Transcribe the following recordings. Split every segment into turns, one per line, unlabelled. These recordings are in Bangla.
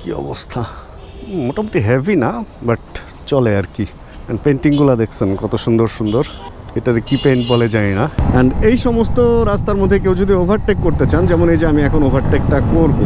কি অবস্থা? মোটামুটি হেভি না বাট চলে আর কি। পেন্টিংগুলো দেখছেন, কত সুন্দর সুন্দর। এটার কি পেন্ট বলে জানি না। অ্যান্ড এই সমস্ত রাস্তার মধ্যে কেউ যদি ওভারটেক করতে চান, যেমন এই যে আমি এখন ওভারটেকটা করব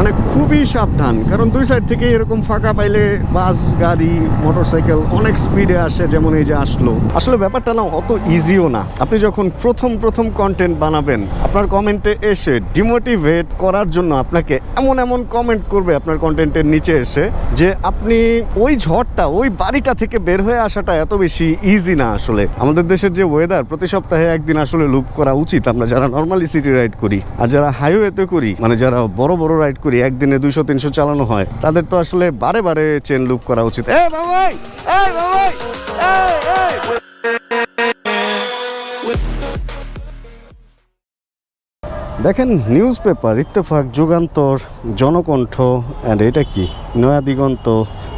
মানে খুবই সাবধান, কারণ দুই সাইড থেকে এরকম ফাঁকা পাইলে বাস, গাড়ি মোটরসাইকেল অনেক স্পিডে আসে যেমন এই যে আসলো। আসলে ব্যাপারটা না অত ইজিও না। আপনি যখন প্রথম প্রথম কন্টেন্ট বানাবেন, আপনার কমেন্টে এসে ডিমোটিভেট করার জন্য আপনাকে এমন এমন কমেন্ট করবে আপনার কন্টেন্টের নিচে এসে যে আপনি ওই ঝড়টা, ওই বাড়িটা থেকে বের হয়ে আসাটা এত বেশি ইজি না আসলে। আমাদের দেশের যে ওয়েদার প্রতি সপ্তাহে একদিন আসলে লুপ করা উচিত। আমরা যারা নর্মালি সিটি রাইড করি, আর যারা হাইওয়েতে করি মানে যারা বড় বড় রাইড করি একদিনে দুইশো, তিনশো চালানো হয়। তাদের তো আসলে বারে বারে চেন লুপ করা উচিত। এ বাবাই বাবাই দেখেন news paper Ittefaq, Jugantor, Janakantha and এটা কি? Naya Diganta,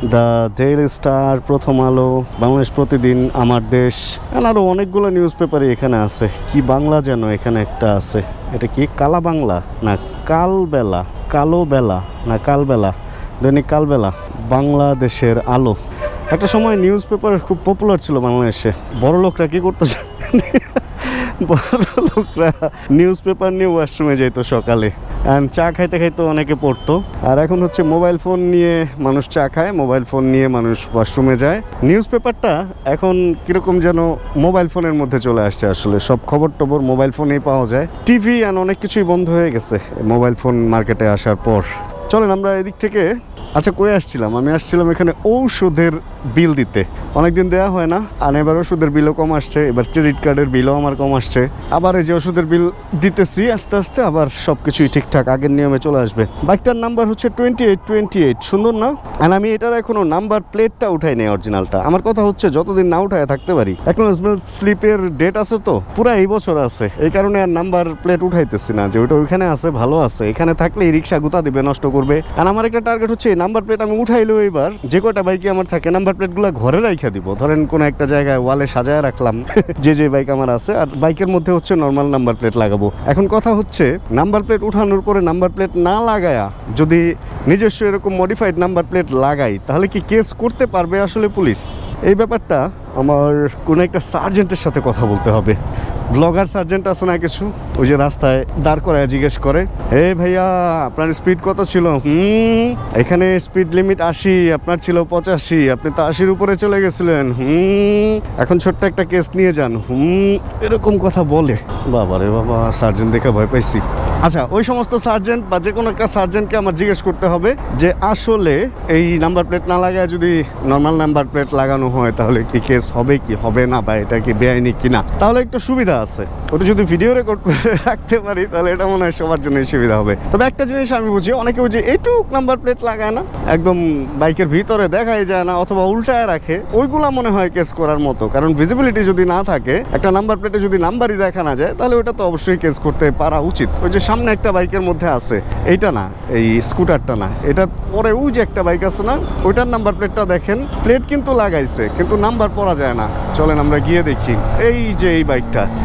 the daily star, প্রথম আলো, বাংলাদেশ প্রতিদিন, আমার দেশ, and আরও অনেকগুলো নিউজ পেপারই এখানে আছে। কি বাংলা যেন এখানে একটা আছে? এটা কি কালা বাংলা? না, কালবেলা, কালো বেলা, না, কালবেলা, দৈনিক কালবেলা, বাংলাদেশের আলো। একটা সময় নিউজ পেপার খুব পপুলার ছিল বাংলাদেশে। বড় লোকরা কি করতো লোকরা নিউজ পেপার নিয়ে ওয়াশরুমে যেত সকালে। অ্যান্ড চা খাইতে খাইতে অনেকে পড়তো। আর এখন হচ্ছে মোবাইল ফোন নিয়ে মানুষ চা খায় মোবাইল ফোন নিয়ে মানুষ ওয়াশরুমে যায়। নিউজ পেপারটা এখন কীরকম যেন মোবাইল ফোনের মধ্যে চলে আসছে আসলে। সব খবর টবর মোবাইল ফোনেই পাওয়া যায়। টিভি অ্যান্ড অনেক কিছুই বন্ধ হয়ে গেছে মোবাইল ফোন মার্কেটে আসার পর। চলেন আমরা এদিক থেকে। আচ্ছা কই আসছিলাম? আমি আসছিলাম এখানে ঔষধের বিল দিতে। অনেকদিন দেওয়া হয় না, আর এবার ওষুধের বিলও কম আসছে, এবার ক্রেডিট কার্ডের বিলও আমার কম আসছে। আবার এই যে ওষুধের বিল দিতেছি, আস্তে আস্তে আবার সব কিছুই ঠিকঠাক আগের নিয়মে চলে আসবে। বাইকটার নাম্বার হচ্ছে টোয়েন্টি এইট টোয়েন্টি এইট সুন্দর না। আর আমি এটার এখনও নাম্বার প্লেটটা উঠাই নেই অরিজিনালটা আমার কথা হচ্ছে, যতদিন না উঠায় থাকতে পারি। অ্যাকনোলেজমেন্ট স্লিপের ডেট আছে তো? পুরা এই বছর আছে। এই কারণে আর নাম্বার প্লেট উঠাইতেছি না, যে ওইটা ওইখানে আছে, ভালো আছে। এখানে থাকলে এই রিক্সা গুতা দিবে, নষ্ট করবে। আর আমার একটা টার্গেট হচ্ছে নাম্বার প্লেট আমি উঠাইলেও এবার যে কয়টা বাইকে আমার থাকে নাম্বার প্লেটগুলো ঘরে রাইখা দিব। ধরেন কোনো একটা জায়গায় ওয়ালে সাজায় রাখলাম, যে যে বাইক আমার আছে, আর বাইকের মধ্যে হচ্ছে নর্মাল নাম্বার প্লেট লাগাবো। এখন কথা হচ্ছে নাম্বার প্লেট উঠানোর পরে নাম্বার প্লেট না লাগায়া যদি নিজস্ব এরকম মডিফাইড নাম্বার প্লেট লাগাই, তাহলে কি কেস করতে পারবে আসলে পুলিশ? এই ব্যাপারটা আমার কোনো একটা সার্জেন্টের সাথে কথা বলতে হবে। ব্লগার সার্জেন্ট আছে না কিছু? ওই যে রাস্তায় দাঁড় করায় জিজ্ঞেস করে, এ ভাইয়া, আপনার স্পিড কত ছিল? হুম, এখানে স্পিড লিমিট আশি, আপনার ছিল পঁচাশি, আপনি তো আশির উপরে চলে গেছিলেন। হুম, এখন ছোট্ট একটা কেস নিয়ে যান। হুম, এরকম কথা বলে? বাবা রে বাবা, সার্জেন্ট দেখে ভয় পাইছি। আচ্ছা ওই সমস্ত সার্জেন্ট বা যে কোনো একটা সার্জেন্টকে আমার জিজ্ঞেস করতে হবে যে আসলে এই নাম্বার প্লেট না লাগায় যদি নর্মাল নাম্বার প্লেট লাগানো হয়, তাহলে কি কেস হবে কি, হবে না বা এটা কি বেআইনি কিনা? তাহলে একটু সুবিধা আছে। ওটা যদি ভিডিও রেকর্ড করে রাখতে পারি, তাহলে এটা মনে হয় সবার জন্য সুবিধা হবে। তবে একটা জিনিস আমি বুঝি, অনেকে বুঝি এইটুক নাম্বার প্লেট লাগায় না, একদম বাইকের ভিতরে দেখাই যায় না অথবা উল্টায় রাখে, ওইগুলা মনে হয় কেস করার মতো। কারণ ভিজিবিলিটি যদি না থাকে, একটা নাম্বার প্লেটে যদি নাম্বারই দেখা না যায়, তাহলে ওটা তো অবশ্যই কেস করতে পারা উচিত। ওই যে সামনে একটা বাইকের মধ্যে আছে, এইটা না, এই স্কুটারটা না। এটার পরে ওই যে একটা বাইক আছে না, ওইটার নাম্বার প্লেটটা দেখেন প্লেট কিন্তু লাগাইছে, কিন্তু নাম্বার পরা যায় না। চলেন আমরা গিয়ে দেখি। এই যে এই বাইকটা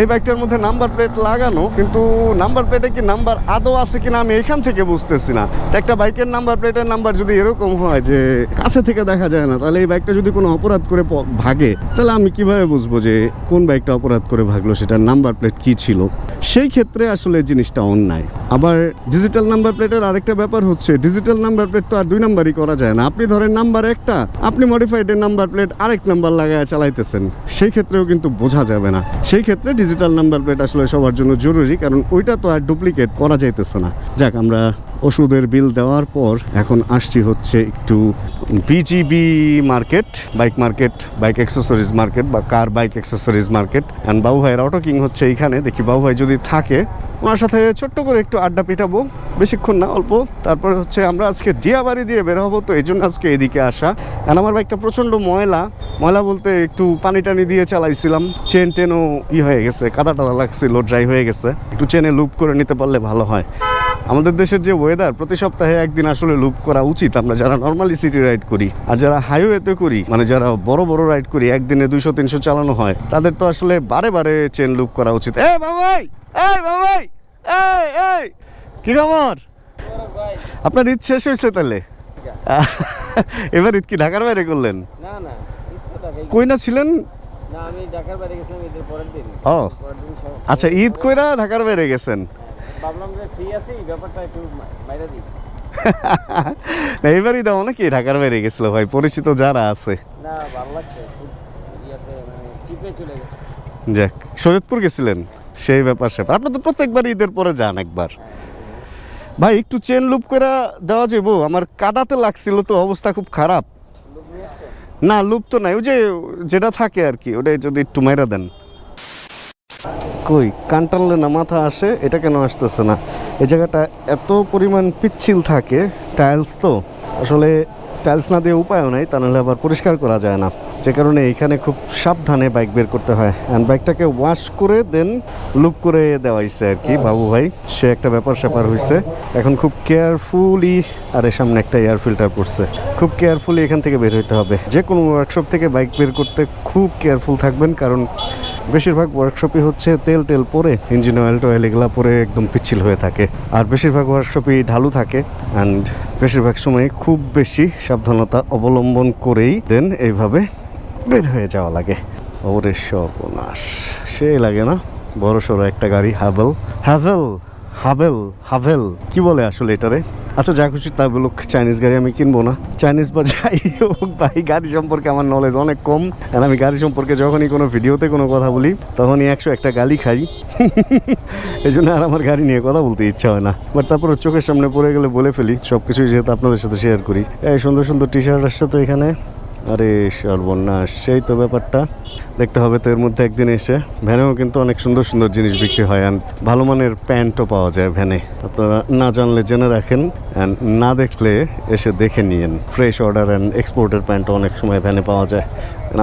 এই বাইকটার মধ্যে নাম্বার প্লেট লাগানো, কিন্তু নাম্বার প্লেটে কি নাম্বার আদৌ আছে কিনা আমি এখান থেকে বুঝতেছি না। একটা বাইকের নাম্বার প্লেটের নাম্বার যদি এরকম হয় যে কাছে থেকে দেখা যায় না, তাহলে এই বাইকটা যদি কোনো অপরাধ করে ভাগে, তাহলে আমি কীভাবে বুঝব যে কোন বাইকটা অপরাধ করে ভাগলো, সেটার নাম্বার প্লেট কি ছিল? সেই ক্ষেত্রে আসলে জিনিসটা অন্যায়। আবার ডিজিটাল নাম্বার প্লেটের আরেকটা ব্যাপার হচ্ছে ডিজিটাল নাম্বার প্লেট তো আর দুই নাম্বারই করা যায় না। আপনি ধরেন নাম্বার একটা, আপনি মডিফাইডের নাম্বার প্লেট আরেক নাম্বার লাগায় চালাইতেছেন। সেই ক্ষেত্রেও কিন্তু বোঝা যাবে না। সেই ক্ষেত্রে ডিজিটাল নাম্বার প্লেট আসলে সবার জন্য জরুরি, কারণ ওইটা তো আর ডুপ্লিকেট করা যাইতেছে না। যাক, আমরা ওষুধের বিল দেওয়ার পর এখন আসছি হচ্ছে একটু BGB market bike market bike accessories market বা car bike accessories market and বাবু ভাইয়ের অটো কিং হচ্ছে এইখানে। দেখি বাবু ভাই যদি থাকে, ওনার সাথে ছোট্ট করে একটু আড্ডা পিটাবো। বেশিক্ষণ না, অল্প। তারপরে হচ্ছে আমরা আজকে দিয়াবাড়ি দিয়ে বের হব। তো এই জন্য আজকে এদিকে আসা। আর আমার বাইকটা প্রচণ্ড ময়লা। ময়লা বলতে একটু পানি টানি দিয়ে চালাইছিলাম। চেন টেনও ই হয়ে গেছে। কাদা টাদা লাগছিল ড্রাই হয়ে গেছে। একটু চেনে লুপ করে নিতে পারলে ভালো হয়। আমাদের দেশের যে ওয়েদার প্রতি সপ্তাহে একদিন আসলে লুপ করা উচিত। আমরা যারা নর্মালি সিটি রাইড করি আর যারা হাইওয়েতে করি মানে যারা বড় বড় রাইড করি একদিনে দুইশো তিনশো চালানো হয় তাদের তো আসলে বারে বারে চেন লুপ করা উচিত। এ বাবাই! এই বাবাই! এই এই কি খবর? আপনার ঈদ শেষ হয়েছে তাহলে? এবার ঈদ কি ঢাকার বাইরে করলেন?
না না
কই না ছিলেন?
না আমি ঢাকার বাইরে গেছিলাম ঈদের পরের দিন।
ও। আচ্ছা ঈদ কইরা ঢাকার বাইরে গেছেন?
ভাবলাম যে ফ্রি আছি ব্যাপারটা একটু বাইরে দিই।
না এবারই দাও নাকি ঢাকার বাইরে গেছিল ভাই পরিচিত যারা আছে।
না ভালো লাগছে। খুব ইয়াতে মানে চিপে চলে গেছে।
যাক শরীয়তপুর গেছিলেন? সেই ব্যাপার স্যাপার। আপনার তো প্রত্যেকবার ঈদের পরে যান একবার। ভাই একটু চেন লুপ করে দেওয়া যাব আমার কাদাতে লাগছিল তো অবস্থা খুব খারাপ। না লুপ তো নাই ওই যে যেটা থাকে আর কি ওটাই যদি একটু মেরা দেন। কই? কান টানলে না মাথা আসে, এটা কেন আসতেছে না? এই জায়গাটা এত পরিমাণ পিচ্ছিল থাকে টাইলস তো। আসলে টাইলস না দিয়ে উপায়ও নাই, তা নাহলে আবার পরিষ্কার করা যায় না। যে কারণে এখানে খুব সাবধানে বাইক বের করতে হয়। অ্যান্ড বাইকটাকে ওয়াশ করে দেন লুক করে দেওয়া হয়েছে আর কি বাবু ভাই। সে একটা ব্যাপার স্যাপার হয়েছে এখন খুব কেয়ারফুলি আর এর সামনে একটা এয়ার ফিল্টার পড়ছে। খুব কেয়ারফুলি এখান থেকে বের হইতে হবে। যে কোনো ওয়ার্কশপ থেকে বাইক বের করতে খুব কেয়ারফুল থাকবেন, কারণ বেশিরভাগ ওয়ার্কশপই হচ্ছে তেল টেল পরে ইঞ্জিন অয়েল টয়েল এগুলা পরে একদম পিচ্ছিল হয়ে থাকে। আর বেশিরভাগ ওয়ার্কশপই ঢালু থাকে অ্যান্ড বেশিরভাগ সময় খুব বেশি সাবধানতা অবলম্বন করেই দেন এইভাবে বের হয়ে যাওয়া লাগে। ওরে সর্বনাশ, সে লাগে না বড় সড়ো একটা গাড়ি হাভেল হ্যাভেল হাভেল হাভেল কি বলে আসলে এটারে? আচ্ছা যা খুশি তা বলুক চাইনিজ গাড়ি আমি কিনবো না। চাইনিজ বা যাই হোক ভাই, গাড়ি সম্পর্কে আমার নলেজ অনেক কম। আর আমি গাড়ি সম্পর্কে যখনই কোনো ভিডিওতে কোনো কথা বলি, তখনই একশো একটা গালি খাই। এই জন্য আর আমার গাড়ি নিয়ে কথা বলতে ইচ্ছা হয় না। বাট তারপরে চোখের সামনে পড়ে গেলে বলে ফেলি সব কিছুই যেহেতু আপনাদের সাথে শেয়ার করি। এই সুন্দর সুন্দর টি শার্ট আসছে তো এখানে। আরে সর্বনাশ সেই তো ব্যাপারটা। দেখতে হবে তো এর মধ্যে একদিন এসে। ভ্যানেও কিন্তু অনেক সুন্দর সুন্দর জিনিস বিক্রি হয় অ্যান্ড ভালো মানের প্যান্টও পাওয়া যায় ভ্যানে। আপনারা না জানলে জেনে রাখেন অ্যান্ড না দেখলে এসে দেখে নিয়েন। ফ্রেশ অর্ডার অ্যান্ড এক্সপোর্টের প্যান্টও অনেক সময় ভ্যানে পাওয়া যায়।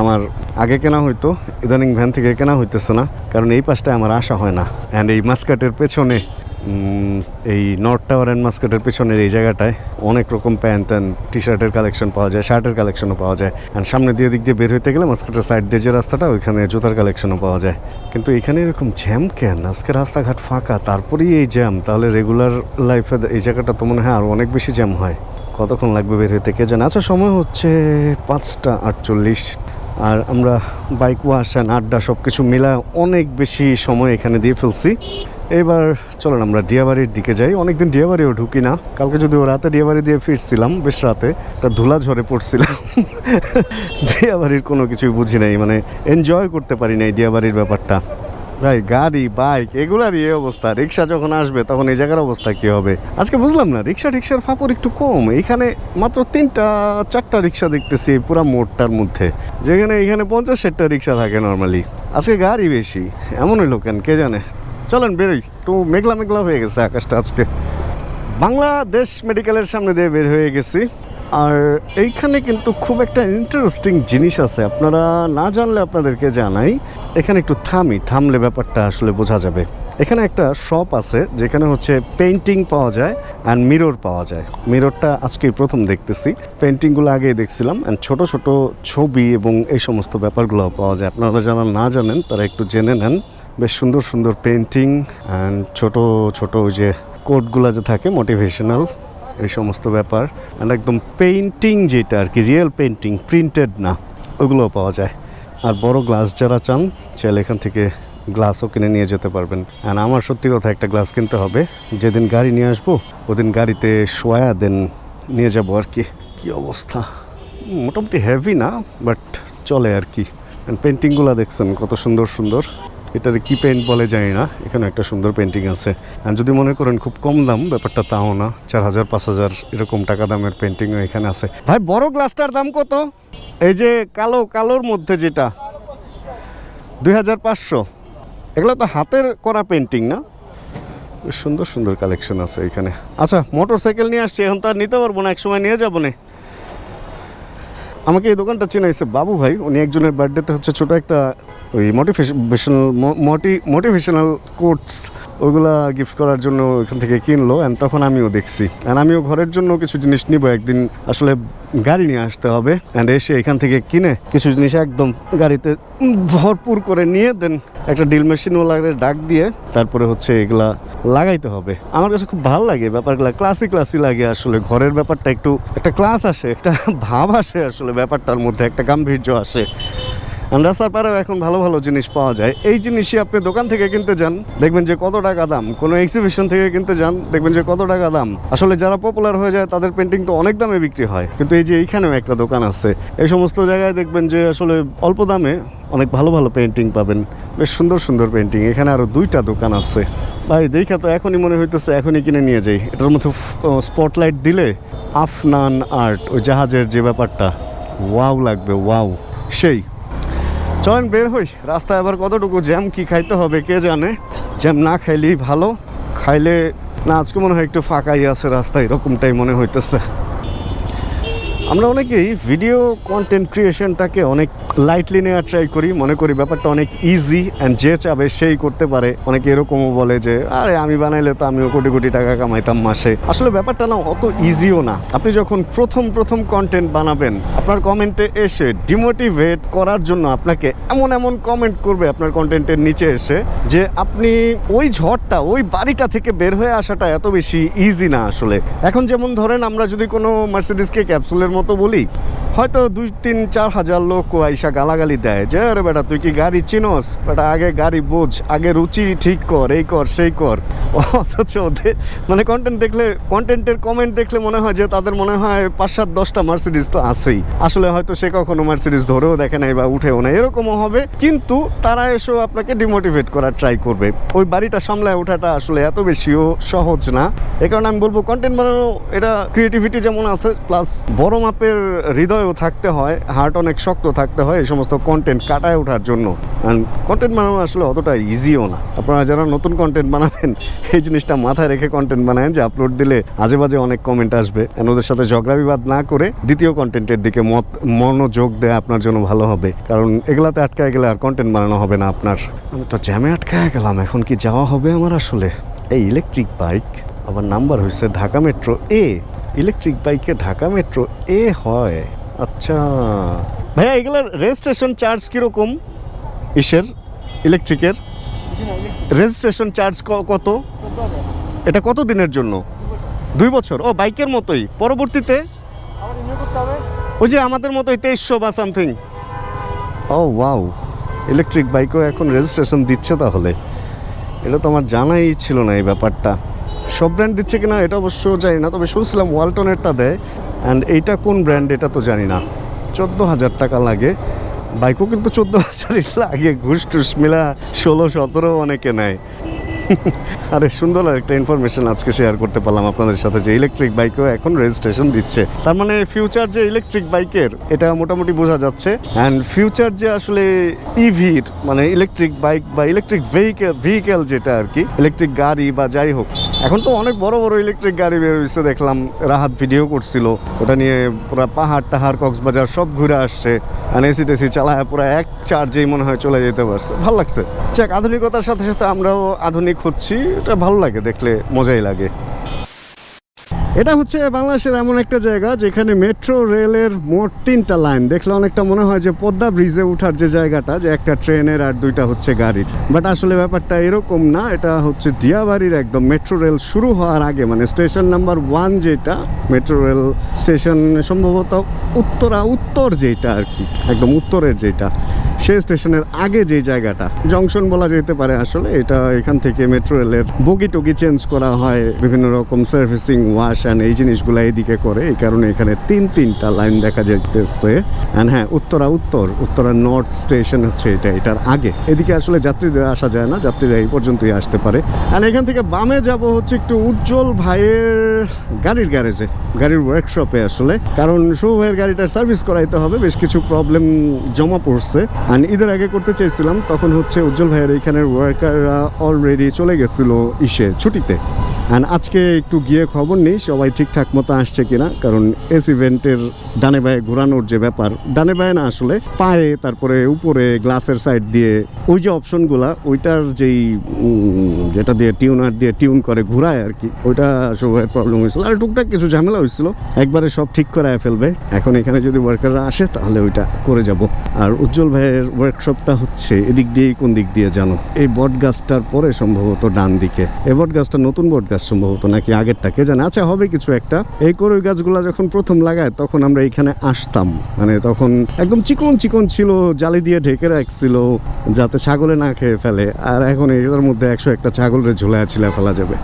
আমার আগে কেনা হইতো, ইদানিং ভ্যান থেকে কেনা হইতেছে না, কারণ এই পাশটায় আমার আসা হয় না। অ্যান্ড এই মাস্কাটের পেছনে এই নর্থ টাওয়ার অ্যান্ড মাস্কেটের পেছনের এই জায়গাটায় অনেক রকম প্যান্ট অ্যান্ড টি শার্টের কালেকশন পাওয়া যায় শার্টের কালেকশনও পাওয়া যায়। অ্যান্ড সামনে দিয়ে দিক দিয়ে বের হইতে গেলে মাস্কেটের সাইড দিয়ে যে রাস্তাটা, ওইখানে জুতার কালেকশনও পাওয়া যায়। কিন্তু এখানে এরকম জ্যাম কেন? আজকে রাস্তাঘাট ফাঁকা, তারপরেই এই জ্যাম তাহলে রেগুলার লাইফে এই জায়গাটা তো মনে হয় আরও অনেক বেশি জ্যাম হয়। কতক্ষণ লাগবে বের হইতে, কে জানে? আচ্ছা সময় হচ্ছে পাঁচটা আটচল্লিশ। আর আমরা বাইক ওয়াশ অ্যান্ড আড্ডা সব কিছু মিলা অনেক বেশি সময় এখানে দিয়ে ফেলছি। এবার চলেন আমরা ডিয়াবাড়ির দিকে যাই। অনেকদিন ডিয়াবাড়িও ঢুকি না কালকে যদিও রাতে ডিয়াবাড়ি দিয়ে ফিরছিলাম, বেশ রাতে, একটা ধুলা ঝরে পড়ছিলাম ডিয়াবাড়ির কোনো কিছুই বুঝি নাই মানে এনজয় করতে পারি নাই ডিয়াবাড়ির ব্যাপারটা। ভাই, গাড়ি বাইক এগুলারই এই অবস্থা। রিক্সা যখন আসবে, তখন এই জায়গার অবস্থা কি হবে? আজকে বুঝলাম না, রিক্সা, রিক্সার ফাপড় একটু কম। এখানে মাত্র তিনটা, চারটা রিক্সা দেখতেছি পুরা মোড়টার মধ্যে। যেখানে, এখানে পঞ্চাশ ষাটটা রিক্সা থাকে নর্মালি আজকে গাড়ি বেশি। এমন হইল কেন কে জানে? চলেন বেরোই। একটু মেঘলা মেঘলা হয়ে গেছে আকাশটা আজকে। বাংলাদেশ মেডিকেলের সামনে দিয়ে বের হয়ে গেছি। আর এইখানে কিন্তু খুব একটা ইন্টারেস্টিং জিনিস আছে। আপনারা না জানলে আপনাদেরকে জানাই, এখানে একটু থামি, থামলে ব্যাপারটা আসলে বোঝা যাবে। এখানে একটা শপ আছে, যেখানে হচ্ছে পেন্টিং পাওয়া যায় অ্যান্ড মিরর পাওয়া যায়। মিররটা আজকেই প্রথম দেখতেছি। পেন্টিংগুলো আগেই দেখছিলাম অ্যান্ড ছোট ছোট ছবি এবং এই সমস্ত ব্যাপারগুলো পাওয়া যায়। আপনারা যারা না জানেন, তারা একটু জেনে নেন। বেশ সুন্দর সুন্দর পেন্টিং অ্যান্ড ছোট ছোট ওই যে কোডগুলো যে থাকে মোটিভেশনাল এই সমস্ত ব্যাপার। অ্যান্ড একদম পেইন্টিং যেটা আর কি রিয়েল পেইন্টিং প্রিন্টেড না, ওগুলোও পাওয়া যায়। আর বড় গ্লাস যারা চান, চাইলে এখান থেকে গ্লাসও কিনে নিয়ে যেতে পারবেন। অ্যান্ড আমার সত্যি কথা, একটা গ্লাস কিনতে হবে। যেদিন গাড়ি নিয়ে আসব, ওদিন গাড়িতে শোয়া দেন নিয়ে যাব আর কি। কী অবস্থা? মোটামুটি হেভি না বাট চলে আর কি। পেন্টিংগুলো দেখছেন, কত সুন্দর সুন্দর। এটার কি পেন্ট বলে জানি না, এখানে একটা সুন্দর পেন্টিং আছে। যদি মনে করেন খুব কম দাম, ব্যাপারটা তাও না চার হাজার পাঁচ হাজার এরকম টাকা দামের পেন্টিংও এখানে আছে। ভাই, বড় গ্লাসটার দাম কত? এই যে কালো, কালোর মধ্যে যেটা, দুই হাজার পাঁচশো। এগুলো তো হাতের করা পেন্টিং না? সুন্দর সুন্দর কালেকশন আছে এখানে। আচ্ছা মোটর সাইকেল নিয়ে আসছি, এখন তো আর নিতে পারব না এক সময় নিয়ে যাব না। আমাকে এই দোকানটা চেনা চেনাইছে বাবু ভাই। উনি একজনের বার্থডেতে হচ্ছে ছোট একটা ওই মোটিভেশনাল মোটি মোটিভেশনাল কোটস ওইগুলা গিফট করার জন্য ওখান থেকে কিনলো অ্যান্ড তখন আমিও দেখছি। অ্যান্ড আমিও ঘরের জন্য কিছু জিনিস নিব একদিন। আসলে গাড়ি নিয়ে আসতে হবে অ্যান্ড এসে এখান থেকে কিনে কিছু জিনিস একদম গাড়িতে ভরপুর করে নিয়ে দেন একটা ড্রিল মেশিনও লাগে ডাক দিয়ে তারপরে হচ্ছে এগুলা লাগাইতে হবে। আমার কাছে খুব ভালো লাগে ব্যাপারগুলো ক্লাসি ক্লাসি লাগে আসলে। ঘরের ব্যাপারটা একটু, একটা ক্লাস আসে, একটা ভাব আসে আসলে ব্যাপারটার মধ্যে, একটা গাম্ভীর্য আসে। রাস্তার পাড়েও এখন ভালো ভালো জিনিস পাওয়া যায়। এই জিনিসই আপনি দোকান থেকে কিনতে যান, দেখবেন যে কত টাকা দাম। কোনো এক্সিবিশন থেকে কিনতে যান, দেখবেন যে কত টাকা দাম। আসলে যারা পপুলার হয়ে যায়, তাদের পেন্টিং তো অনেক দামে বিক্রি হয়। কিন্তু এই যে এইখানেও একটা দোকান আছে। এই সমস্ত জায়গায় দেখবেন যে আসলে অল্প দামে অনেক ভালো ভালো পেন্টিং পাবেন। বেশ সুন্দর সুন্দর পেন্টিং এখানে আরও দুইটা দোকান আছে। ভাই, দেখা তো এখনই মনে হইতেছে, এখনই কিনে নিয়ে যাই। এটার মধ্যে স্পটলাইট দিলে আফনান আর্ট ওই জাহাজের যে ব্যাপারটা, ওয়াও লাগবে, ওয়াও। সেই। চলেন বের হই। রাস্তায় আবার কতটুকু জ্যাম, কি খাইতে হবে, কে জানে? জ্যাম না খাইলেই ভালো। খাইলে না, আজকে মনে হয় একটু ফাঁকাই আছে রাস্তায়, এরকমটাই মনে হইতেছে। আমরা অনেকেই ভিডিও কন্টেন্ট ক্রিয়েশনটাকে অনেক লাইটলি নেওয়ার ট্রাই করি, মনে করি ব্যাপারটা অনেক ইজি অ্যান্ড যে চাবে সেই করতে পারে। অনেকে এরকমও বলে যে, আরে আমি বানাইলে তো আমিও কোটি কোটি টাকা কামাইতাম মাসে। আসলে ব্যাপারটা না, অত ইজিও না। আপনি যখন প্রথম প্রথম কন্টেন্ট বানাবেন, আপনার কমেন্টে এসে ডিমোটিভেট করার জন্য আপনাকে এমন এমন কমেন্ট করবে আপনার কন্টেন্টের নিচে এসে যে আপনি ওই ঝড়টা, ওই বাড়িটা থেকে বের হয়ে আসাটা এত বেশি ইজি না আসলে। এখন যেমন ধরেন, আমরা যদি কোনো মার্সিডিসকে ক্যাপসুলের মতো বলি। হয়তো দুই, তিন, চার হাজার লোক আইসা গালাগালি দেয় যে, আরে বেটা, তুই কি গাড়ি চিনোস? বেটা, আগে গাড়ি বোঝ, আগে রুচি ঠিক কর, এই কর, সেই কর। অথচ ওদের মানে কন্টেন্ট দেখলে কন্টেন্টের কমেন্ট দেখলে মনে হয় যে, তাদের মনে হয় পাঁচ সাত দশটা মার্সিডিস তো আছেই। আসলে হয়তো সে কখনো মার্সিডিস ধরেও দেখে নাই বা উঠেও না এরকমও হবে। কিন্তু তারা এসেও আপনাকে ডিমোটিভেট করার ট্রাই করবে। ওই বাড়িটা সামলায় ওঠাটা আসলে এত বেশিও সহজ না। এই কারণে আমি বলব কন্টেন্ট বানানো, এটা ক্রিয়েটিভিটি যেমন আছে প্লাস বড় মাপের হৃদয়ও থাকতে হয় হার্ট অনেক শক্ত থাকতে হয় এই সমস্ত কন্টেন্ট কাটায় ওঠার জন্য। কন্টেন্ট বানানো আসলে অতটা ইজিও না। আপনারা যারা নতুন কন্টেন্ট বানাবেন, এই জিনিসটা মাথায় রেখে কন্টেন্ট বানায় যে আপলোড দিলে আজে বাজে অনেক কমেন্ট আসবে। ওদের সাথে ঝগড়া বিবাদ না করে দ্বিতীয় কন্টেন্টের দিকে মত, মনোযোগ দেয় আপনার জন্য ভালো হবে। কারণ এগুলাতে আটকায় গেলে আর কন্টেন্ট বানানো হবে না আপনার। আমি তো জ্যামে আটকায় গেলাম, এখন কি যাওয়া হবে আমার আসলে? এই ইলেকট্রিক বাইক আবার নাম্বার হয়েছে ঢাকা মেট্রো এ ইলেকট্রিক বাইকে ঢাকা মেট্রো, এ হয়। আচ্ছা। ভাইয়া, এগুলোর রেজিস্ট্রেশন চার্জ কীরকম? ইসের, ইলেকট্রিকের? রেজিস্ট্রেশন চার্জ কত? এটা কত দিনের জন্য? দুই বছর? ও, বাইকের মতোই। পরবর্তীতে? ওই যে আমাদের মতোই তেইশশো বা সামথিং। ও, ওয়াও। ইলেকট্রিক বাইকও এখন রেজিস্ট্রেশন দিচ্ছে তাহলে। এটা তো আমার জানাই ছিল না এই ব্যাপারটা। সব ব্র্যান্ড দিচ্ছে কিনা এটা অবশ্য জানি না, তবে শুনছিলাম ওয়ালটনেরটা দেয় অ্যান্ড এইটা কোন ব্র্যান্ড এটা তো জানি না। চোদ্দ হাজার টাকা লাগে। বাইকও কিন্তু চোদ্দ হাজারই লাগে, ঘুষ টুস মিলা ষোলো সতেরো অনেকে নেয়। আরে, সুন্দর একটা ইনফরমেশন আজকে শেয়ার করতে পারলাম আপনাদের সাথে, যে ইলেকট্রিক বাইকও এখন রেজিস্ট্রেশন দিচ্ছে। তার মানে ফিউচার যে ইলেকট্রিক বাইকের এটা মোটামুটি বোঝা যাচ্ছে। অ্যান্ড ফিউচার যে আসলে ইভির মানে ইলেকট্রিক বাইক বা ইলেকট্রিক ভেহিকেল ভেহিকেল যেটা আর কি ইলেকট্রিক গাড়ি বা যাই হোক, এখন তো অনেক বড় বড় ইলেকট্রিক গাড়ি বের হয়েছে দেখলাম রাহাত ভিডিও করছিল। ওটা নিয়ে পুরো পাহাড় টাহাড়, কক্সবাজার সব ঘুরে আসছে। আর এসি টেসি চালায় পুরো এক চার্জেই মনে হয় চলে যেতে পারছে। ভালো লাগছে। যাক, আধুনিকতার সাথে সাথে আমরাও আধুনিক হচ্ছি। এটা ভালো লাগে, দেখলে মজাই লাগে। এটা হচ্ছে বাংলাদেশের এমন একটা জায়গা যেখানে মেট্রো রেলের মোট তিনটা লাইন। দেখলে অনেকটা মনে হয় যে পদ্মা ব্রিজে ওঠার যে জায়গাটা, যে একটা ট্রেনের আর দুইটা হচ্ছে গাড়ির। বাট আসলে ব্যাপারটা এরকম না, এটা হচ্ছে দিয়াবাড়ির একদম মেট্রো রেল শুরু হওয়ার আগে মানে স্টেশন নাম্বার ওয়ান যেটা, মেট্রো রেল স্টেশন সম্ভবত উত্তরা, উত্তর যেটা আর কি, একদম উত্তরের যেটা। সেই স্টেশনের আগে যে জায়গাটা, জংশন বলা যেতে পারে আসলে, এটা এখান থেকে মেট্রো রেলের বগি টগি চেঞ্জ করা হয়, বিভিন্ন রকম সার্ভিসিং, ওয়াশ অ্যান্ড এই জিনিসগুলো এইদিকে করে। এই কারণে এখানে তিন, তিনটা লাইন দেখা যাইতেছে। অ্যান্ড হ্যাঁ উত্তরা উত্তর, উত্তরা নর্থ স্টেশন হচ্ছে এটা, এটার আগে। এদিকে আসলে যাত্রীদের আসা যায় না, যাত্রীরা এই পর্যন্তই আসতে পারে। অ্যান্ড এখান থেকে বামে যাব হচ্ছে একটু উজ্জ্বল ভাইয়ের গাড়ির গ্যারেজে, গাড়ির ওয়ার্কশপে আসলে। কারণ শুভ ভাইয়ের গাড়িটার সার্ভিস করাইতে হবে, বেশ কিছু প্রবলেম জমা পড়ছে। অ্যান্ড ঈদের আগে করতে চেয়েছিলাম, তখন হচ্ছে উজ্জ্বল ভাইয়ের এইখানের ওয়ার্কাররা অলরেডি চলে গেছিল ইসে ছুটিতে। অ্যান্ড আজকে একটু গিয়ে খবর নেই, সবাই ঠিকঠাক মতো আসছে কিনা, কারণ এস ইভেন্টের ডানে বায়ে ঘোরানোর যে ব্যাপার, ডানে বায়ে না আসলে, পায়ে, তারপরে উপরে, গ্লাসের সাইড দিয়ে, ওই যে অপশনগুলা, ওইটার যেই যেটা দিয়ে টিউনার দিয়ে টিউন করে ঘুরায় আর কি ওইটা সবাই প্রবলেম হয়েছিল। আর টুকটাক কিছু ঝামেলা হয়েছিল, একবারে সব ঠিক করায় ফেলবে। এখন এখানে যদি ওয়ার্কাররা আসে, তাহলে ওইটা করে যাব। আর উজ্জ্বল ভাইয়ের ওয়ার্কশপটা হচ্ছে, এদিক দিয়ে কোন দিক দিয়ে জানো? এই বট গাছটার পরে সম্ভবত ডান দিকে। এই বট গাছটা নতুন বট গাছ সম্ভবত নাকি আগেরটা, কে জানে? আচ্ছা হবে কিছু একটা। এই করই গাছগুলা যখন প্রথম লাগায়, তখন আমরা এখানে আসতাম। মানে তখন একদম চিকন চিকন ছিল, জালি দিয়ে ঢেকে রাখছিল, যাতে ছাগলে না খেয়ে ফেলে। আর এখন এটার মধ্যে একশো একটা ছাগলরে ঝুলায় ছিলে ফেলা যাবে।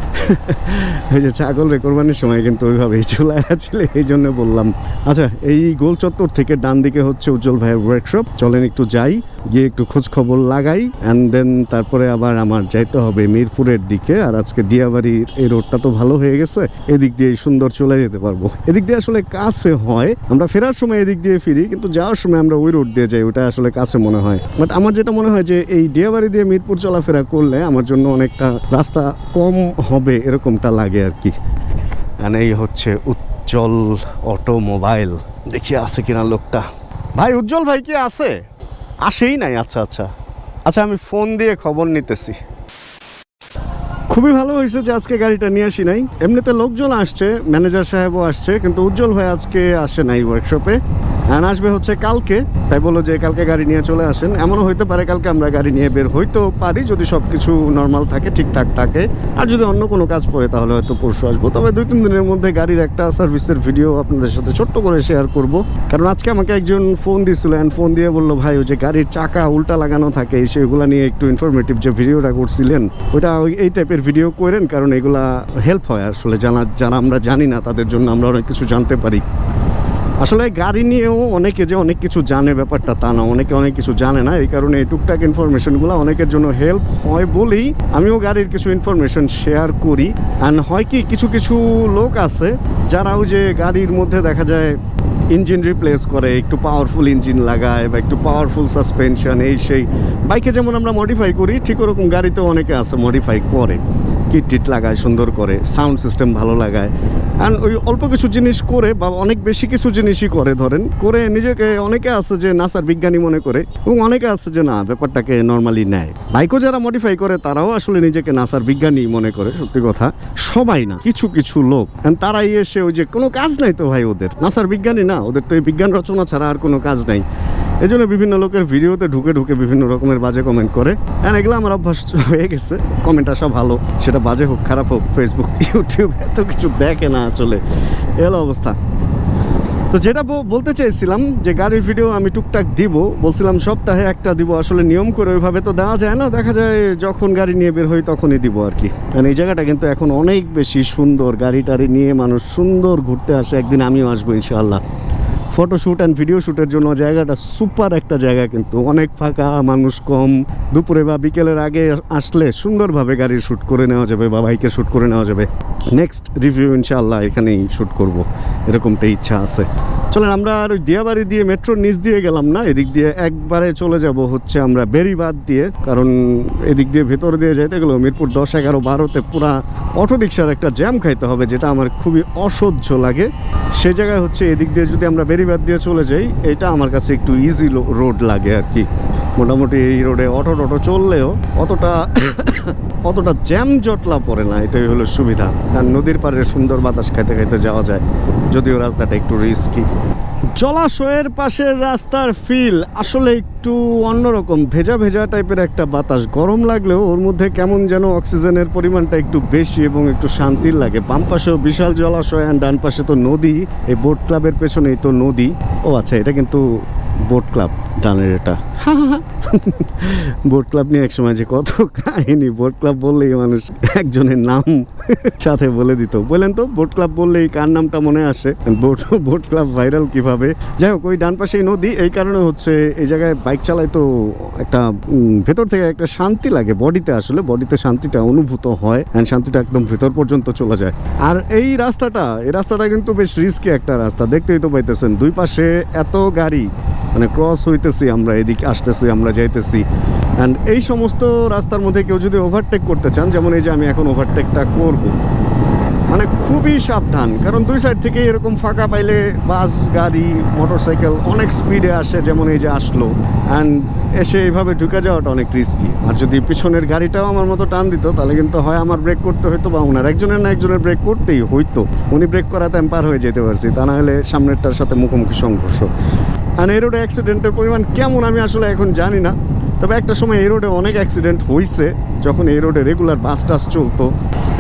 এই যে ছাগল কোরবানির সময় কিন্তু ওইভাবেই ঝুলায় ছিল এই জন্য বললাম। আচ্ছা এই গোল চত্বর থেকে ডান দিকে হচ্ছে উজ্জ্বল ভাইয়ের ওয়ার্কশপ চলেন একটু যাই, গিয়ে একটু খোঁজ খবর লাগাই অ্যান্ড দেন তারপরে আবার আমার যাইতে হবে মিরপুরের দিকে। আর আজকে ডিয়াবাড়ির এই রোডটা তো ভালো হয়ে গেছে, এদিক দিয়ে সুন্দর চলে যেতে পারব। এদিক দিয়ে আসলে কাছে হয়, আমরা ফেরার সময় এদিক দিয়ে ফিরি, কিন্তু যাওয়ার সময় আমরা ওই রোড দিয়ে যাই, ওটা আসলে কাছে মনে হয়। বাট আমার যেটা মনে হয় যে এই ডিয়াবাড়ি দিয়ে মিরপুর চলাফেরা করলে আমার জন্য অনেকটা রাস্তা কম হবে, এরকমটা লাগে আর কি। আর এই হচ্ছে উজ্জ্বল অটোমোবাইল। দেখি আছে কিনা লোকটা। ভাই, উজ্জ্বল ভাই কি আছে? আসেই নাই আচ্ছা আচ্ছা। আচ্ছা আমি ফোন দিয়ে খবর নিতেছি। খুবই ভালো হয়েছে যে আজকে গাড়িটা নিয়ে আসি নাই। এমনিতে লোকজন আসছে ম্যানেজার সাহেবও আসছে, কিন্তু উজ্জ্বল হয়ে আজকে আসে নাই ওয়ার্কশপে আর আসবে হচ্ছে কালকে। তাই বলো যে কালকে গাড়ি নিয়ে চলে আসেন। এমনও হইতে পারে কালকে আমরা গাড়ি নিয়ে বের হইতেও পারি, যদি সব কিছু নর্মাল থাকে, ঠিকঠাক থাকে। আর যদি অন্য কোনো কাজ পড়ে, তাহলে হয়তো পরশু আসব। তবে দুই, তিন দিনের মধ্যে গাড়ির একটা সার্ভিসের ভিডিও আপনাদের সাথে ছোট্ট করে শেয়ার করব। কারণ আজকে আমাকে একজন ফোন দিয়েছিল অ্যান্ড ফোন দিয়ে বলল, ভাই, ওই যে গাড়ির চাকা উল্টা লাগানো থাকে, সেগুলো নিয়ে একটু ইনফরমেটিভ যে ভিডিওটা করছিলেন, ওইটা ওই, এই টাইপের ভিডিও করেন, কারণ এগুলা হেল্প হয় আসলে। জানা, যারা আমরা জানি না, তাদের জন্য আমরা অনেক কিছু জানতে পারি। আসলে গাড়ি নিয়েও অনেকে যে অনেক কিছু জানে ব্যাপারটা তা না, অনেকে অনেক কিছু জানে না। এই কারণে এই টুকটাক ইনফরমেশনগুলো অনেকের জন্য হেল্প হয় বলেই আমিও গাড়ির কিছু ইনফরমেশন শেয়ার করি। অ্যান্ড হয় কি, কিছু কিছু লোক আছে যারা ওই যে গাড়ির মধ্যে দেখা যায় ইঞ্জিন রিপ্লেস করে, একটু পাওয়ারফুল ইঞ্জিন লাগায় বা একটু পাওয়ারফুল সাসপেনশন এই সেই। বাইকে যেমন আমরা মডিফাই করি, ঠিক ওরকম গাড়িতেও অনেকে আছে মডিফাই করে। কিট টিট লাগায়, সুন্দর করে সাউন্ড সিস্টেম ভালো লাগায়। অ্যান্ড ওই অল্প কিছু জিনিস করে বা অনেক বেশি কিছু জিনিসই করে, ধরেন, করে নিজেকে, অনেকে আছে যে নাসার বিজ্ঞানী মনে করে, এবং অনেকে আছে যে না, ব্যাপারটাকে নর্মালি নেয়। বাইকও যারা মডিফাই করে, তারাও আসলে নিজেকে নাসার বিজ্ঞানী মনে করে, সত্যি কথা। সবাই না, কিছু কিছু লোক। তারাই এসে ওই যে, কোনো কাজ নাই তো ভাই ওদের। নাসার বিজ্ঞানী না, ওদের তো এই বিজ্ঞান রচনা ছাড়া আর কোনো কাজ নাই। এই জন্য বিভিন্ন লোকের ভিডিওতে ঢুকে ঢুকে বিভিন্ন রকমের বাজে কমেন্ট করে। আর এগুলো আমার অভ্যাস হয়ে গেছে। কমেন্ট আসা ভালো, সেটা বাজে হোক, খারাপ হোক ফেসবুক ইউটিউব এত কিছু দেখে না আসলে। এলো অবস্থা। তো যেটা বলতে চাইছিলাম যে গাড়ির ভিডিও আমি টুকটাক দিব, বলছিলাম সপ্তাহে একটা দিব, আসলে নিয়ম করে ওইভাবে তো দেওয়া যায় না। দেখা যায় যখন গাড়ি নিয়ে বের হই তখনই দিব আর কি। কারণ এই জায়গাটা কিন্তু এখন অনেক বেশি সুন্দর গাড়ি টাড়ি নিয়ে মানুষ সুন্দর ঘুরতে আসে, একদিন আমিও আসব ইনশাআল্লাহ। ফটোশ্যুট অ্যান্ড ভিডিও শ্যুটের জন্য জায়গাটা সুপার একটা জায়গা কিন্তু। অনেক ফাঁকা, মানুষ কম। দুপুরে বা বিকেলের আগে আসলে সুন্দরভাবে গাড়ির শ্যুট করে নেওয়া যাবে বা বাইকের শ্যুট করে নেওয়া যাবে। নেক্সট রিভিউ ইনশাআল্লাহ এখানেই শ্যুট করব। এরকমটা ইচ্ছা আছে। চলেন, আমরা আর ওই দিয়াবাড়ি দিয়ে মেট্রোর নিচ দিয়ে গেলাম না? এদিক দিয়ে একবারে চলে যাব হচ্ছে আমরা বেরিবাদ দিয়ে। কারণ এদিক দিয়ে ভেতর দিয়ে যাইতে গেলেও মিরপুর দশ, এগারো, বারোতে পুরা অটো রিক্সার একটা জ্যাম খাইতে হবে, যেটা আমার খুবই অসহ্য লাগে। সে জায়গায় হচ্ছে এদিক দিয়ে যদি আমরা বেরিবাদ দিয়ে চলে যাই, এটা আমার কাছে একটু ইজি রোড লাগে আর কি। মোটামুটি এই রোডে অটো টটো চললেও অতটা অতটা জ্যাম জটলা পড়ে না, এটাই হলো সুবিধা। আর নদীর পাড়ে সুন্দর বাতাস খাইতে খাইতে যাওয়া যায়, যদিও রাস্তাটা একটু রিস্কি জলাশয়ের পাশের রাস্তার ফিল আসলে একটু অন্যরকম, ভেজা ভেজা টাইপের একটা বাতাস। গরম লাগলেও ওর মধ্যে কেমন যেন অক্সিজেনের পরিমাণটা একটু বেশি এবং একটু শান্তির লাগে। বাম পাশেও বিশাল জলাশয় আর ডান পাশে তো নদী। এই বোট ক্লাবের পেছনেই তো নদী। ও আচ্ছা এটা কিন্তু বোট ক্লাব, ডানের এটা। বোট ক্লাব নিয়ে একসময় যে কত কাহিনী, বোট ক্লাব বললেই মানুষ একজনের নাম সাথে বলে দিত। বললেন তো, বোট ক্লাব বললেই কার নামটা মনে আসে? বোট বোট ক্লাব ভাইরাল কীভাবে? যাই হোক, ওই ডান পাশেই নদী, এই কারণে হচ্ছে এই জায়গায় বাইক চালাই তো একটা ভেতর থেকে একটা শান্তি লাগে বডিতে আসলে। বডিতে শান্তিটা অনুভূত হয় অ্যান্ড শান্তিটা একদম ভেতর পর্যন্ত চলে যায়। আর এই রাস্তাটা এই রাস্তাটা কিন্তু বেশ রিস্কি একটা রাস্তা। দেখতেই তো পাইতেছেন, দুই পাশে এত গাড়ি মানে ক্রস হইতেছি আমরা, এদিকে আসতেছি, আমরা যাইতেছি। অ্যান্ড এই সমস্ত রাস্তার মধ্যে কেউ যদি ওভারটেক করতে চান, যেমন এই যে আমি এখন ওভারটেকটা করব। মানে খুবই সাবধান, কারণ দুই সাইড থেকে এরকম ফাঁকা পাইলে বাস, গাড়ি মোটরসাইকেল অনেক স্পিডে আসে যেমন এই যে আসলো। অ্যান্ড এসে এইভাবে ঢুকে যাওয়াটা অনেক রিস্কি আর যদি পিছনের গাড়িটাও আমার মতো টান দিত, তাহলে কিন্তু হয় আমার ব্রেক করতে হতো বা ওনার একজনের না একজনের ব্রেক করতেই হইতো। উনি ব্রেক করাতে আমি পার হয়ে যেতে পারছি, তা না হলে সামনেরটার সাথে মুখোমুখি সংঘর্ষ। আর এই রোডে অ্যাক্সিডেন্টের পরিমাণ কেমন আমি আসলে এখন জানি না। তবে একটা সময় এই রোডে অনেক অ্যাক্সিডেন্ট হয়েছে যখন এই রোডে রেগুলার বাস টাস চলতো।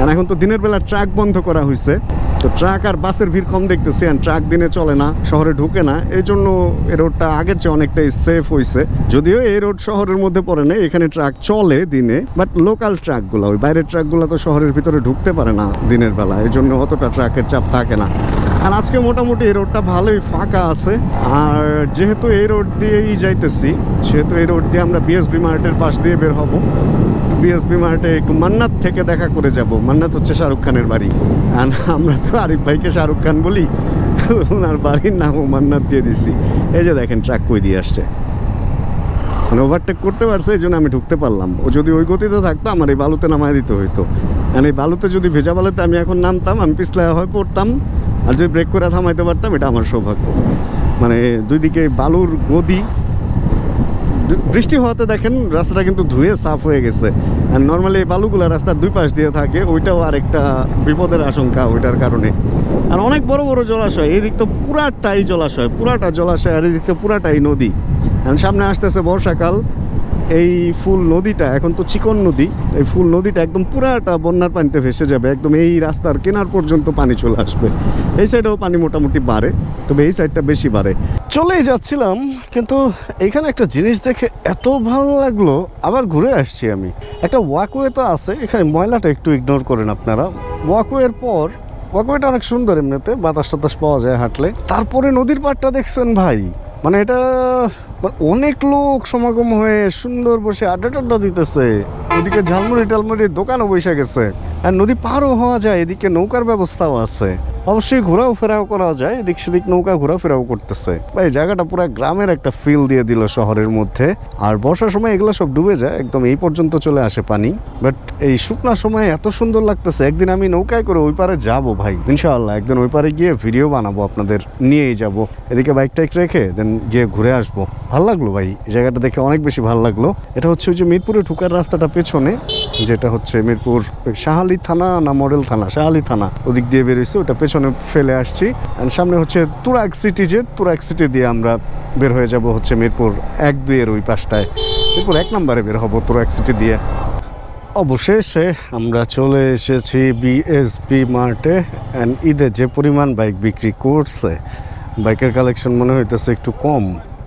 আর এখন তো দিনের বেলা ট্রাক বন্ধ করা হয়েছে তো ট্রাক আর বাসের ভিড় কম দেখতেছি আর ট্রাক দিনে চলে না, শহরে ঢুকে না। এই জন্য এই রোডটা আগের চেয়ে অনেকটাই সেফ হয়েছে যদিও এই রোড শহরের মধ্যে পড়ে না এখানে ট্রাক চলে দিনে বাট লোকাল ট্রাকগুলো ওই বাইরের ট্রাকগুলো তো শহরের ভিতরে ঢুকতে পারে না দিনের বেলা। এই জন্য অতটা ট্রাকের চাপ থাকে না। আর আজকে মোটামুটি এই রোডটা ভালোই ফাঁকা আছে। আর যেহেতু এই রোড দিয়েই যাইতেছি, সেহেতু এই রোড দিয়ে আমরা বিএসবি মার্টের পাশ দিয়ে বের হব। বিএসবি মার্টে একটু মান্নাত থেকে দেখা করে যাব। মান্নাত হচ্ছে শাহরুখ খানের বাড়ি। আর আমরা তো আরিফ ভাইকে শাহরুখ খান বলি। ওনার বাড়ির নামও মান্নাত দিয়ে দিছি। এই যে দেখেন ট্রাক কই দিয়ে আসছে। মানে ওভারটেক করতে পারছে, এই জন্য আমি ঢুকতে পারলাম। ও যদি ওই গতিতে থাকতো, আমার এই বালুতে নামায় দিতে হইতো। আর এই বালুতে যদি ভেজা বালুতে আমি এখন নামতাম, আমি পিছলায় হয় পড়তাম। আর যদি ব্রেক করে থামাইতে পারতাম, এটা আমার সৌভাগ্য। মানে দুই দিকে বালুর গদি বৃষ্টি হওয়াতে দেখেন রাস্তাটা কিন্তু ধুয়ে সাফ হয়ে গেছে। আর নর্মালি এই বালুগুলো রাস্তার দুই পাশ দিয়ে থাকে, ওইটাও আরেকটা বিপদের আশঙ্কা ওইটার কারণে। আর অনেক বড় বড় জলাশয় এই দিক তো পুরাটাই জলাশয়, পুরাটা জলাশয় আর এই দিক তো পুরাটাই নদী। আর সামনে আসতেছে বর্ষাকাল এই ফুল নদীটা এখন তো চিকন নদী, এই ফুল নদীটা একদম পুরাটা বন্যার পানিতে ভেসে যাবে, একদম এই রাস্তার কেনার পর্যন্ত পানি চলে আসবে। এই সাইডেও পানি মোটামুটি বাড়ে, তবে এই সাইডটা বেশি বাড়ে। চলেই যাচ্ছিলাম, কিন্তু এখানে একটা জিনিস দেখে এত ভালো লাগল, আবার ঘুরে আসছি আমি। একটা ওয়াকওয়ে তো আছে, এখানে ময়লাটা একটু ইগনোর করেন আপনারা। ওয়াকওয়ের পর ওয়াকওয়েটা অনেক সুন্দর এমনিতে বাতাস টাতাস পাওয়া যায় হাঁটলে। তারপরে নদীর পাড়টা দেখছেন ভাই মানে এটা মানে অনেক লোক সমাগম হয়ে সুন্দর বসে আড্ডা টাড্ডা দিতেছে। এদিকে ঝালমুড়ি টালমুড়ির দোকানও বসে গেছে। আর নদী পারও হওয়া যায়, এদিকে নৌকার ব্যবস্থাও আছে। অবশ্যই ঘোরাও ফেরাও করা যায়, এদিক সেদিক নৌকা ঘোরাফেরাও করতেছে। ভাই জায়গাটা পুরো গ্রামের একটা ফিল দিয়ে দিল শহরের মধ্যে। আর বর্ষার সময় এগুলো সব ডুবে যায়, একদম এই পর্যন্ত চলে আসে পানি। বাট এই শুকনার সময় এত সুন্দর লাগতেছে, একদিন আমি নৌকায় করে ওই পারে যাব ভাই, ইনশাআল্লাহ। একদিন ওই পারে গিয়ে ভিডিও বানাবো আপনাদের, নিয়েই যাব। এদিকে বাইক টাইক রেখে দেন গিয়ে ঘুরে আসব। ভালো লাগল ভাই, এই জায়গাটা দেখে অনেক বেশি ভালো লাগল। এটা হচ্ছে ওই যে মিরপুরে ঢুকার রাস্তাটা পেছনে, যেটা হচ্ছে মিরপুর শাহালি থানা না মডেল থানা, শাহালি থানা। ওদিক দিয়ে বেরিয়েছে ওটা পেছনে ফেলে আসছি। অ্যান্ড সামনে হচ্ছে তুরাগ সিটি যে, তুরাগ সিটি দিয়ে আমরা বের হয়ে যাব হচ্ছে মিরপুর এক দুইয়ের ওই পাশটায়। মিরপুর এক নম্বরে বের হব তুরাগ সিটি দিয়ে। অবশেষে আমরা চলে এসেছি বিএসপি মার্টে। অ্যান্ড ঈদে যে পরিমাণ বাইক বিক্রি করছে, বাইকের কালেকশন মনে হইতেছে একটু কম।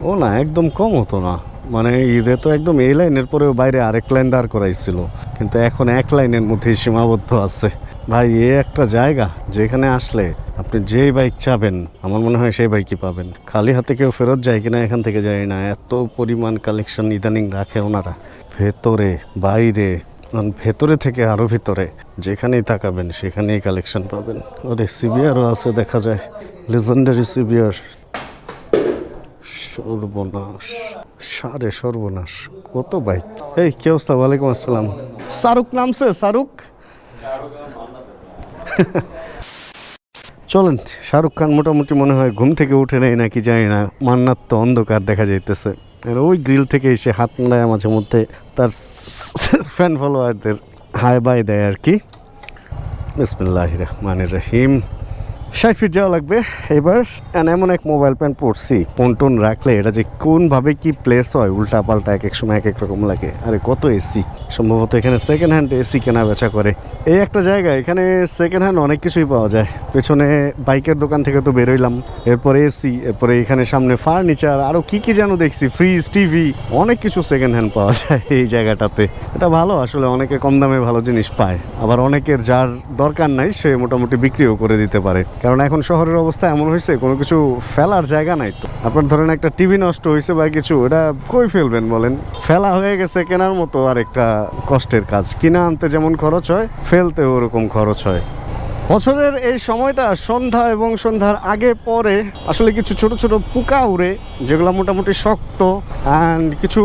ও না, একদম কম হতো না। মানে ঈদে তো একদম এই লাইনের পরেও বাইরে আরেক লাইন দাঁড় করাইছিল। কিন্তু এখন এক লাইনের মধ্যেই সীমাবদ্ধ আছে। ভাই, এ একটা জায়গা যেখানে আসলে আপনি যেই বাইক চাবেন, আমার মনে হয় সেই বাইকই পাবেন। খালি হাতে কেউ ফেরত যায় কিনা এখান থেকে যায় না। এত পরিমাণ কালেকশন ইদানিং রাখে ওনারা। ভেতরে, বাইরে ভেতরে থেকে আরও ভিতরে, যেখানেই তাকাবেন, সেখানেই কালেকশন পাবেন। ওরে সিবিআরও আছে, দেখা যায়। লেজেন্ডারি সিবিআর সর্বনাশ, সারে সর্বনাশ, কত বাইক এই, কি অবস্থা? ওয়ালাইকুম আসসালাম। শাহরুখ নামছে, শাহরুখ? চলেন, শাহরুখ খান মোটামুটি মনে হয় ঘুম থেকে উঠে নেই নাকি জানি না মান্নার তো অন্ধকার দেখা যাইতেছে। আর ওই গ্রিল থেকে এসে হাত নাড়ায় মাঝে মধ্যে তার ফ্যান ফলোয়ারদের হাই বাই দেয় আর কি। বিসমিল্লাহ রহমানির রহিম। ষাট ফিট যাওয়া লাগবে। এবার এমন এক মোবাইল প্যান্ট পড়ছি পন্টন রাখলে এটা যে কোনভাবে কি প্লেস হয় উল্টা পাল্টা এক এক সময় এক এক রকম লাগে। আরে কত এসি সম্ভবত এখানে সেকেন্ড হ্যান্ড এসি কেনা বেচা করে। এই একটা জায়গা, এখানে সেকেন্ড হ্যান্ড অনেক কিছুই পাওয়া যায়। পেছনে বাইকের দোকান থেকে তো বেরোইলাম, এরপরে এসি এরপরে এখানে সামনে ফার্নিচার আরও কি কি যেন দেখছি ফ্রিজ টিভি অনেক কিছু সেকেন্ড হ্যান্ড পাওয়া যায় এই জায়গাটাতে। এটা ভালো, আসলে অনেকে কম দামে ভালো জিনিস পায়। আবার অনেকের যার দরকার নাই, সে মোটামুটি বিক্রিও করে দিতে পারে। কারণ এখন শহরের অবস্থা এমন হয়েছে, কোনো কিছু ফেলার জায়গা নাই তো। আপনার ধরেন একটা টিভি নষ্ট হয়েছে বা কিছু, এটা কই ফেলবেন বলেন? ফেলা হয়ে গেছে কেনার মতো আর একটা কষ্টের কাজ। কিনা আনতে যেমন খরচ হয় ফেলতে ওরকম খরচ হয়। বছরের এই সময়টা সন্ধ্যা এবং সন্ধ্যার আগে পরে আসলে কিছু ছোট ছোট পোকা উড়ে, যেগুলো মোটামুটি শক্ত অ্যান্ড কিছু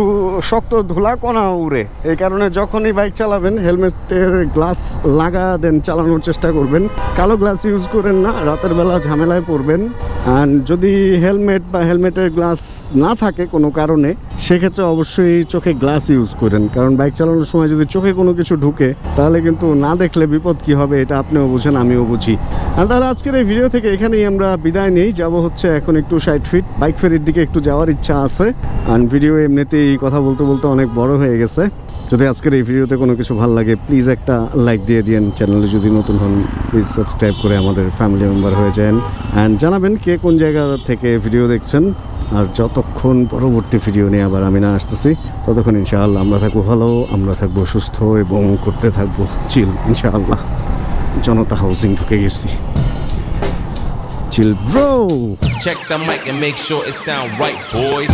শক্ত ধুলা কণা উড়ে। এই কারণে যখনই বাইক চালাবেন হেলমেটের গ্লাস লাগা দেন, চালানোর চেষ্টা করবেন। কালো গ্লাস ইউজ করেন না, রাতের বেলা ঝামেলায় পড়বেন। অ্যান্ড যদি হেলমেট বা হেলমেটের গ্লাস না থাকে কোনো কারণে, সেক্ষেত্রে অবশ্যই চোখে গ্লাস ইউজ করেন। কারণ বাইক চালানোর সময় যদি চোখে কোনো কিছু ঢুকে, তাহলে কিন্তু না দেখলে বিপদ কি হবে, এটা আপনিও বুঝেন, আমিও বুঝি। তাহলে আজকের এই ভিডিও থেকে এখানেই আমরা বিদায় নেই। যাব হচ্ছে এখন একটু সাইড ফিট বাইক ফেরির দিকে একটু যাওয়ার ইচ্ছা আছে। আর ভিডিও এমনিতেই কথা বলতে বলতে অনেক বড় হয়ে গেছে। যদি আজকের এই ভিডিওতে কোনো কিছু ভালো লাগে প্লিজ একটা লাইক দিয়ে দিন চ্যানেলে যদি নতুন হন প্লিজ সাবস্ক্রাইব করে আমাদের ফ্যামিলি মেম্বার হয়ে যান। অ্যান্ড জানাবেন কে কোন জায়গা থেকে ভিডিও দেখছেন। আর যতক্ষণ পরবর্তী ভিডিও নিয়ে আবার আমি না আসতেছি, ততক্ষণ ইনশাআল্লাহ আমরা থাকব ভালো, আমরা থাকব সুস্থ এবং করতে থাকব চিল ইনশাআল্লাহ। জনতা হাউসিং ঢুকে গেছি chill bro
Check the mic and make sure it sound right, boys.